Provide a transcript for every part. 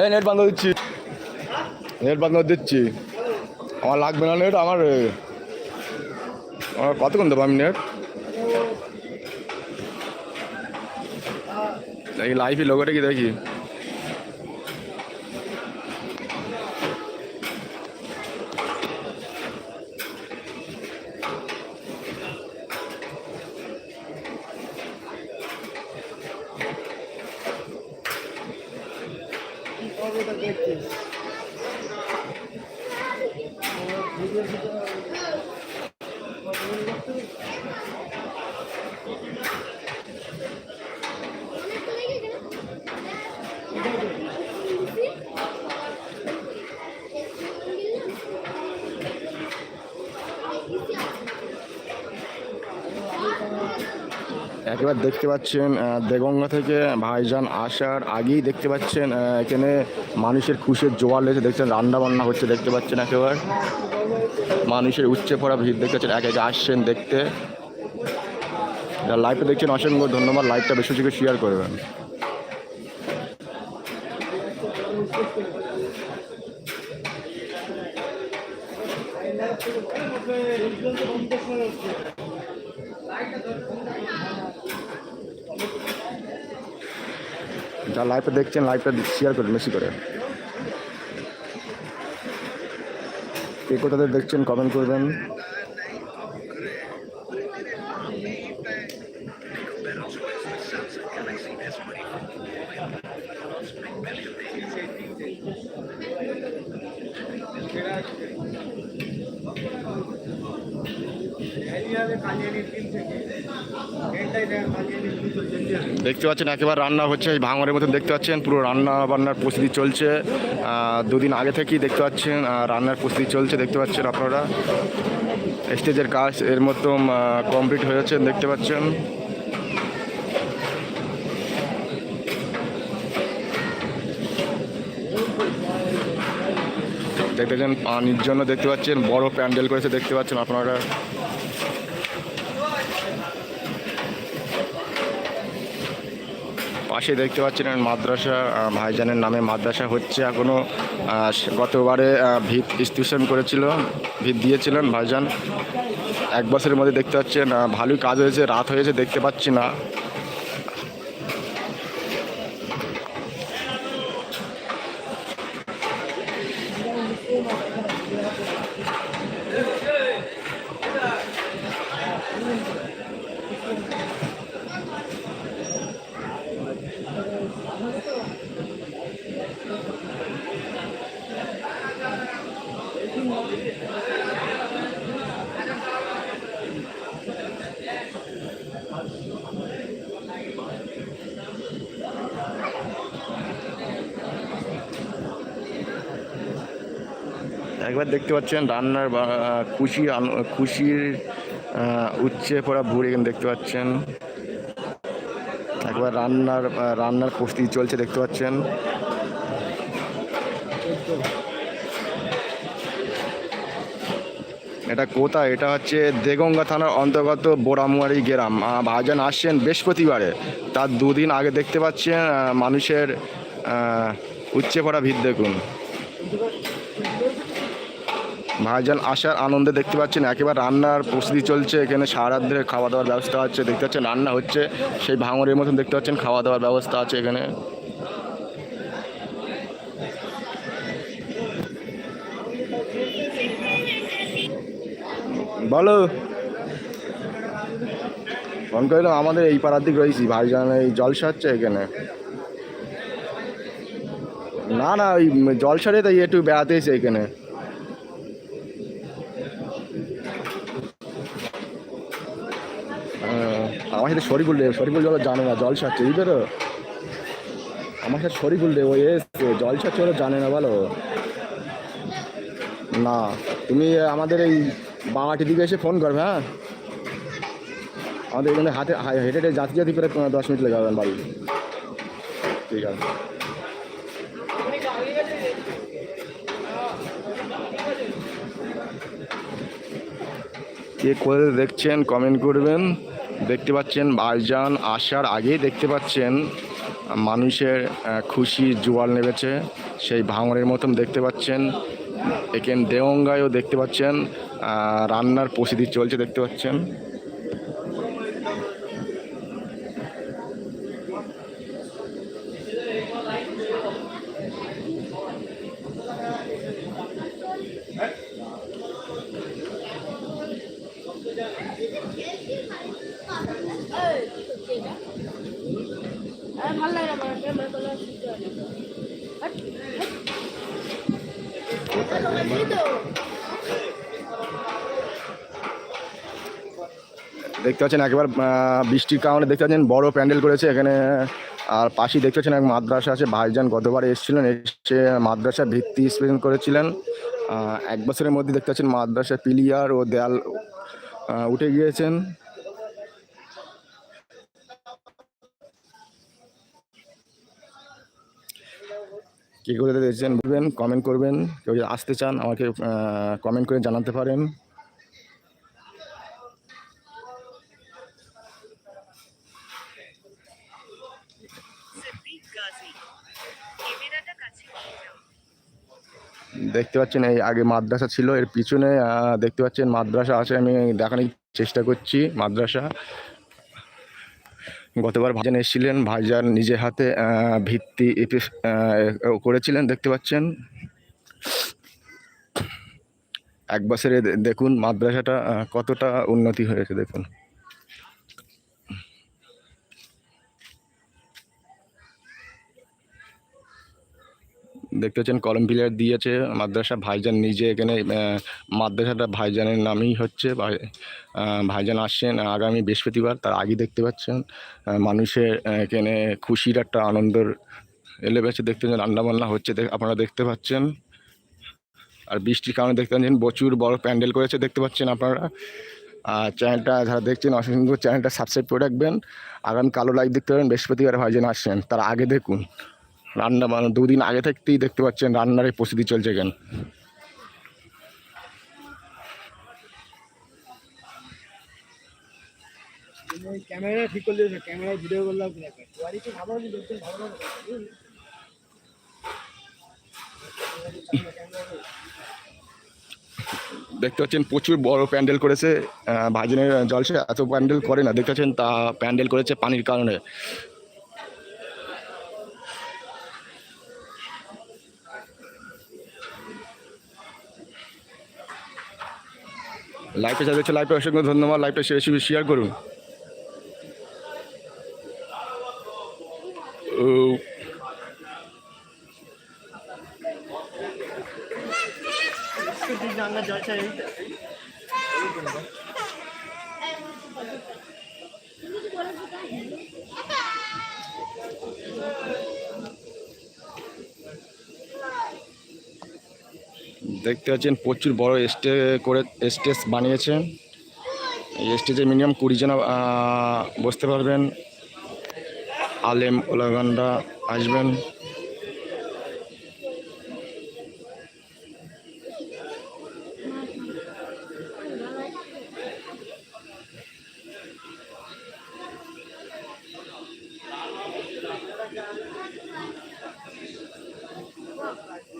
এই নেট বন্ধ দিচ্ছি। নেট বন্ধ দিচ্ছি। আমার লাগবে না নেট আমার আমার কতক্ষণ দেবো আমি নেট দেখি লাইফে লোকটা কি দেখি। Thank you. একেবারে দেখতে পাচ্ছেন দেগঙ্গা থেকে ভাইজান আসার আগেই দেখতে পাচ্ছেন এখানে মানুষের খুশের জোয়ার লেগেছে, দেখছেন রান্না বান্না হচ্ছে, দেখতে পাচ্ছেন একেবারে। মানুষের উচ্চে পড়া ভিড় দেখতে পাচ্ছেন, এক একে আসছেন দেখতে। লাইভটা দেখছেন, অসংখ্য ধন্যবাদ লাইভটা বেশি বেশি শেয়ার করবেন। যা লাইভটা দেখছেন লাইভটা শেয়ার করেন বেশি করে। কে কোথাতে দেখছেন কমেন্ট করবেন। দেখতে পাচ্ছেন, একেবারে রান্না হচ্ছে, এই ভাঙরের মতন দেখতে পাচ্ছেন, পুরো রান্না বান্নার প্রস্তুতি চলছে। দুদিন আগে থেকেই দেখতে পাচ্ছেন রান্নার প্রস্তুতি চলছে, দেখতে পাচ্ছেন আপনারা। স্টেজের কাজ এর মতন কমপ্লিট হয়েছে দেখতে পাচ্ছেন। দেখতে পাচ্ছেন, পানির জন্য দেখতে পাচ্ছেন, বড় প্যান্ডেল করেছে, দেখতে পাচ্ছেন আপনারা। পাশে দেখতে পাচ্ছেন মাদ্রাসা ভাইজানের নামে মাদ্রাসা হচ্ছে। এখনও গতবারে ভিত স্টেশন করেছিল, ভিত দিয়েছিলেন ভাইজান। এক বছরের মধ্যে দেখতে পাচ্ছেন ভালোই কাজ হয়েছে, রাত হয়েছে, দেখতে পাচ্ছি না। একবার দেখতে পাচ্ছেন রান্নার খুশি খুশির উচ্চে পড়া ভুড়ি এখানে দেখতে পাচ্ছেন। একবার রান্নার রান্নার প্রস্তুতি চলছে দেখতে পাচ্ছেন। এটা কোথায়? এটা হচ্ছে দেগঙ্গা থানার অন্তর্গত বোরামুয়ারি গ্রাম। ভাইজান আসছেন বৃহস্পতিবারে। তার দুদিন আগে দেখতে পাচ্ছেন মানুষের উচ্চে পড়া ভিড় দেখুন। ভাইজান আসার আনন্দে দেখতে পাচ্ছেন একেবারে রান্নার প্রস্তুতি চলছে। এখানে সারাদের খাওয়া দাওয়ার ব্যবস্থা আছে দেখতে পাচ্ছেন রান্না হচ্ছে। সেই ভাঙরের মতন দেখতে পাচ্ছেন খাওয়া দাওয়ার ব্যবস্থা আছে এখানে। বলো। ফোন করলাম আমাদের এই পাড়ার দিক রয়েছি ভাইজান এই জলসা হচ্ছে এখানে। না না ওই জলসারে তাই একটু বেড়াতে এসে এখানে। আমার সাথে শরীফুল রে শরীফুল জল জানে না, জল ছাড়ছে, বুঝতে তো আমার সাথে শরীফুল রে ওই এসছে, জল ছাড়ছে ওরা জানে না, বলো। না, তুমি আমাদের এই বাঙাটি দিকে এসে ফোন করবে হ্যাঁ? আমাদের এখানে হাতে হেঁটে হেঁটে জাতি জাতি তোমার দশ মিনিট লেগে যাবেন বাড়ি। ঠিক আছে। কে করে দেখছেন কমেন্ট করবেন। দেখতে পাচ্ছেন ভাইজান আসার আগেই দেখতে পাচ্ছেন, মানুষের খুশি জোয়াল নেমেছে। সেই ভাঙরের মতন দেখতে পাচ্ছেন। এখানে দেওঙ্গায়ও দেখতে পাচ্ছেন রান্নার প্রস্তুতি চলছে দেখতে পাচ্ছেন। ভালো লাগে দেখতে পাচ্ছেন একবার বৃষ্টির কারণে দেখতে পাচ্ছেন বড় প্যান্ডেল করেছে এখানে। আর পাশেই দেখতে পাচ্ছেন এক মাদ্রাসা আছে, ভাইজান গতবার এসেছিলেন, এসে মাদ্রাসা ভিত্তি স্পেশন করেছিলেন। এক বছরের মধ্যে দেখতে পাচ্ছেন মাদ্রাসা পিলিয়ার ও দেয়াল উঠে গিয়েছেন। কী করে দেখছেন বলবেন কমেন্ট করবেন। কেউ যদি আসতে চান, আমাকে কমেন্ট করে জানাতে পারেন। দেখতে পাচ্ছেন, এই আগে মাদ্রাসা ছিল, এর পিছনে দেখতে পাচ্ছেন, মাদ্রাসা আছে, আমি দেখানোর চেষ্টা করছি, মাদ্রাসা। গতবার ভাইজান এসেছিলেন, ভাইজান নিজে হাতে ভিত্তি করেছিলেন, দেখতে পাচ্ছেন। এক বছরে দেখুন, মাদ্রাসাটা কতটা উন্নতি হয়েছে, দেখুন। দেখতে পাচ্ছেন, কলম পিলার দিয়েছে, মাদ্রাসা ভাইজান নিজে এখানে মাদ্রাসাটা ভাইজানের নামেই হচ্ছে, ভাই- ভাইজান আসছেন আগামী বৃহস্পতিবার, তার আগে দেখতে পাচ্ছেন মানুষের এখানে খুশির একটা আনন্দর এলে বেছে দেখতে পাচ্ছেন রান্না বান্না হচ্ছে আপনারা দেখতে পাচ্ছেন। আর বৃষ্টির কারণে দেখতে পাচ্ছেন, প্রচুর বড় প্যান্ডেল করেছে, দেখতে পাচ্ছেন আপনারা। আর চ্যানেলটা, যারা দেখছেন, অসংখ্য চ্যানেলটা সাবস্ক্রাইব করে রাখবেন। আগামী কালো লাইভ দেখতে পাবেন বৃহস্পতিবার ভাইজান আসছেন, তার আগে দেখুন। রান্না মানে দুদিন আগে থাকতেই দেখতে পাচ্ছেন রান্নার প্রস্তুতি চলছে কেন। দেখতে পাচ্ছেন প্রচুর বড় প্যান্ডেল করেছে আহ, ভাইজানের জলসে এত প্যান্ডেল করে না দেখতে পাচ্ছেন তা প্যান্ডেল করেছে পানির কারণে। লাইভটা যা দেখছে লাইভে অসংখ্য ধন্যবাদ। লাইভটা বেশি বেশি শেয়ার করুন। দেখতে পাচ্ছেন, প্রচুর বড় স্টে করে, স্টেজ বানিয়েছেন এই স্টেজে মিনিমাম কুড়ি জন বসতে পারবেন আলেম ওলাগানরা আসবেন Thank you.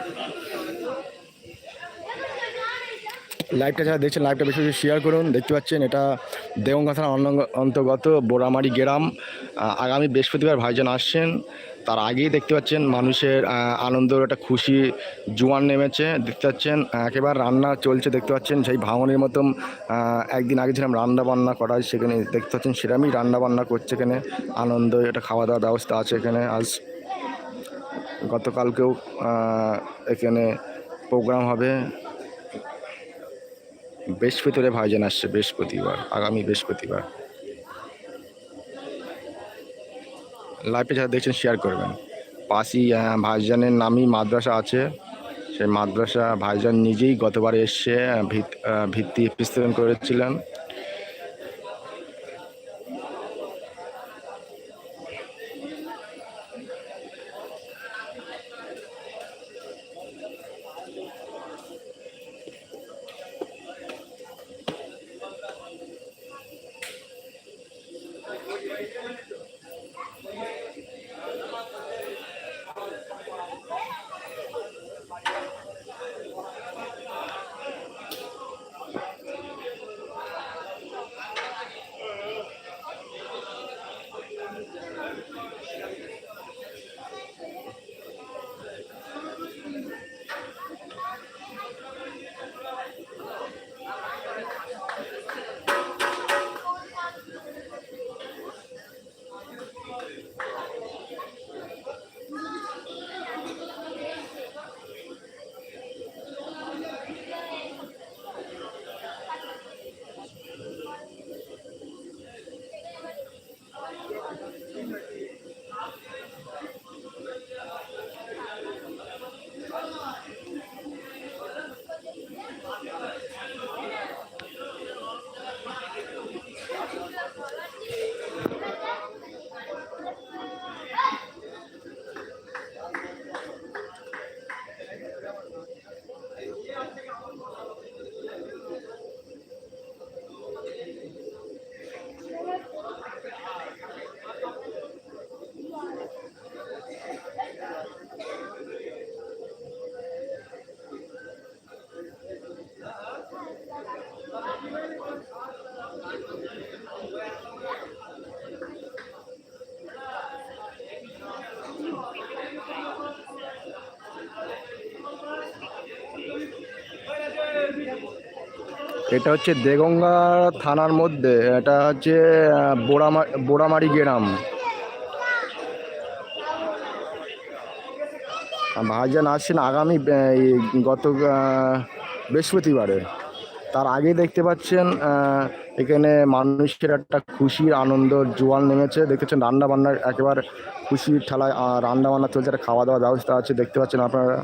Thank you. লাইভটা যারা দেখছেন লাইভটা বেশি বেশি শেয়ার করুন। দেখতে পাচ্ছেন, এটা দেগঙ্গা থানার অন্তর্গত বোরামারি গ্রাম। আগামী বৃহস্পতিবার ভাইজান আসছেন। তার আগেই দেখতে পাচ্ছেন, মানুষের আনন্দ, একটা খুশি জোয়ান নেমেছে। দেখতে পাচ্ছেন, একেবারে রান্না চলছে, দেখতে পাচ্ছেন, সেই ভাঙনের মতন একদিন আগে ছিলাম, রান্না বান্না করা সেখানে। দেখতে পাচ্ছেন সেরকমই রান্না বান্না করছে এখানে। আনন্দ, একটা খাওয়া দাওয়ার ব্যবস্থা আছে এখানে। আজ গতকালকেও এখানে প্রোগ্রাম হবে। বৃহস্পতিবারে ভাইজান আসছে, বৃহস্পতিবার, আগামী বৃহস্পতিবার। লাইভে যারা দেখছেন শেয়ার করবেন। পাশেই ভাইজানের নামই মাদ্রাসা আছে। সেই মাদ্রাসা ভাইজান নিজেই গতবার এসে ভিত- ভিত্তি স্থাপন করেছিলেন। এটা হচ্ছে দেগঙ্গা থানার মধ্যে, এটা হচ্ছে বোড়ামা, বোড়ামারি গ্রাম। ভাইজান আসছেন আগামী গত বৃহস্পতিবারে। তার আগে দেখতে পাচ্ছেন এখানে মানুষের একটা খুশির আনন্দ জোয়াল নেমেছে। দেখতেছেন রান্না বান্নার একেবারে খুশির ঠেলায় রান্না বান্না চলছে, একটা খাওয়া দাওয়ার ব্যবস্থা আছে। দেখতে পাচ্ছেন আপনারা?